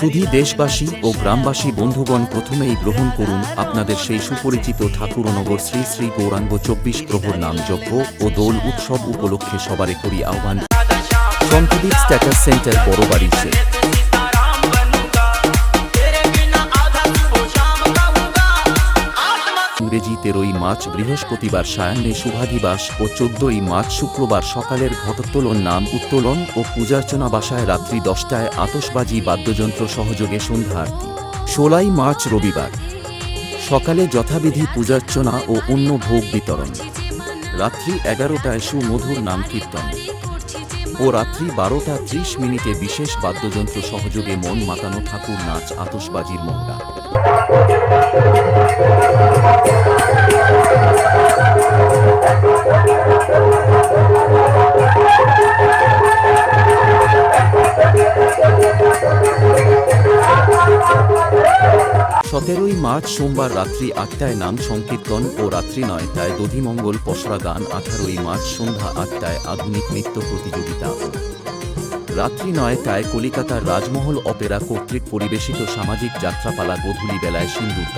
সুধী দেশবাসী ও গ্রামবাসী বন্ধুগণ প্রথমেই গ্রহণ করুন আপনাদের সেই সুপরিচিত ঠাকুরনগর শ্রী শ্রী গৌরাঙ্গ চব্বিশ প্রভুর নাম যজ্ঞ ও দোল উৎসব উপলক্ষে সবারে করি আহ্বান। সংকদীপ স্ট্যাটাস সেন্টার বড়বাড়ি তেরোই মার্চ বৃহস্পতিবার সায়ান্নে শুভাধিবাস ও চোদ্দই মার্চ শুক্রবার সকালের ঘটোত্তোলন নাম উত্তোলন ও পূজার্চনা বাসায় রাত্রি দশটায় আতসবাজি বাদ্যযন্ত্র সহযোগে সন্ধ্যা আরতি। ষোলাই মার্চ রবিবার। সকালে যথাবিধি পূজার্চনা ও অন্য ভোগ বিতরণ। রাত্রি এগারোটায় সুমধুর নাম কীর্তন। ও রাত্রি বারোটা ত্রিশ মিনিটে বিশেষ বাদ্যযন্ত্র সহযোগে মন মাতানো ঠাকুর নাচ আতসবাজির মহড়া। সতেরোই মার্চ সোমবার রাত্রি আটটায় নাম সংকীর্তন ও রাত্রি নয়টায় দধিমঙ্গল পসরা গান, আঠারোই মার্চ সন্ধ্যা আটটায় আধুনিক নৃত্য প্রতিযোগিতা। রাত্রি নয়টায় কলিকাতার রাজমহল অপেরা কর্তৃক পরিবেশিত সামাজিক যাত্রাপালা গধূলি বেলায় সিন্দুর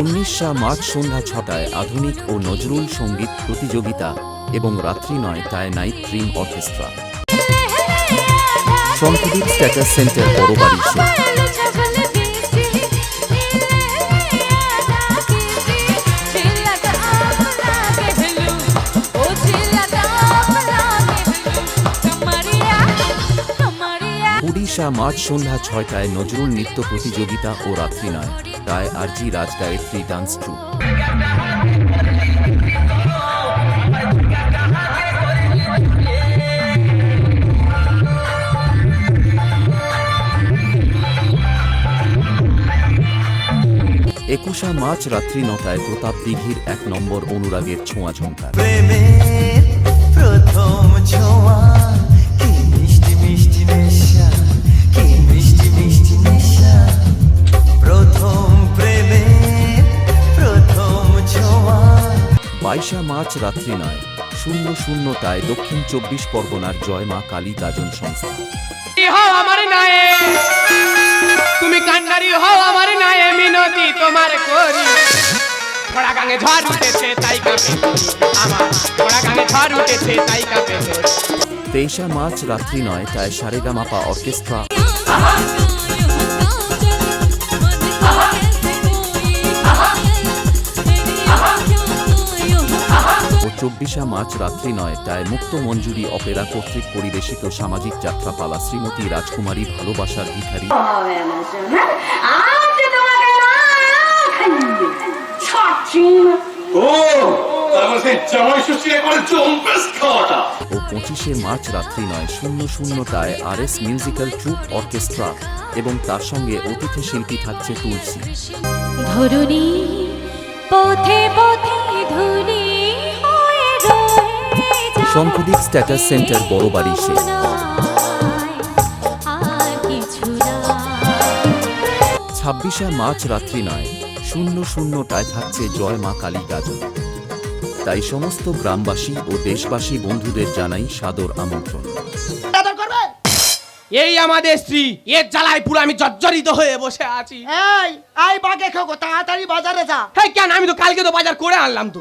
উনিশা মার্চ সন্ধ্যা ছটায় আধুনিক ও নজরুল সংগীত প্রতিযোগিতা এবং রাত্রি নয়টায় night dream orchestra. Sankhadip status centre Barabari show Orissa March সন্ধ্যা ছয়টায় নজরুল নৃত্য প্রতিযোগিতা ও রাত্রি নয়। তাই RG Raj Gayatri dance troupe একুশা March রাত্রি নটায় প্রতাপ দিঘির এক নম্বর অনুরাগের ছোঁয়া ঝঙ্কার বাইশা মার্চ রাত্রি নয়। শূন্য শূন্যটায় দক্ষিণ চব্বিশ পরগনার জয় মা কালী গাজন সংস্থা। আমার নায়ে তুমি কান্ডারি হও আমার নায়ে মিনতি তোমার করি। থোড়া গাঙে ঝড় উঠেছে তাই কাঁপে। আমার থোড়া গাঙে ঝড় উঠেছে তাই কাঁপে। তেইশা মার্চ রাত্রি নয়টায় সারেগামাপা অর্কেস্ট্রা। চব্বিশা মার্চ রাত্রি নয়টায় মুক্ত মঞ্জুরি অপেরা কর্তৃক পরিবেশিত সামাজিক যাত্রাপালা শ্রীমতী রাজকুমারী ভালোবাসার ভিখারি। ও ও পঁচিশে মার্চ রাত্রি নয় শূন্য শূন্যটায় R S musical troupe orchestra এবং তার সঙ্গে অতিথি শিল্পী থাকছে তুলসী। ধরুণী পথে পথে শঙ্খদ্বীপ স্ট্যাটাস সেন্টার বড়বাড়ি সে। আর কিছু না ছাব্বিশে মার্চ রাত্রি নয় শূন্য শূন্যটায় থাকছে জয় মা কালী গাজন। তাই সমস্ত গ্রামবাসী ও দেশবাসী বন্ধুদের জানাই সাদর আমন্ত্রণ। এই আমাদের স্ত্রী এর জ্বালায় পুরো আমি জর্জরিত হয়ে বসে আছি। এই আই বাগে খাব তাড়াতাড়ি বাজারে যা। হ্যাঁ কেন আমি তো কালকে তো বাজার করে আনলাম তো।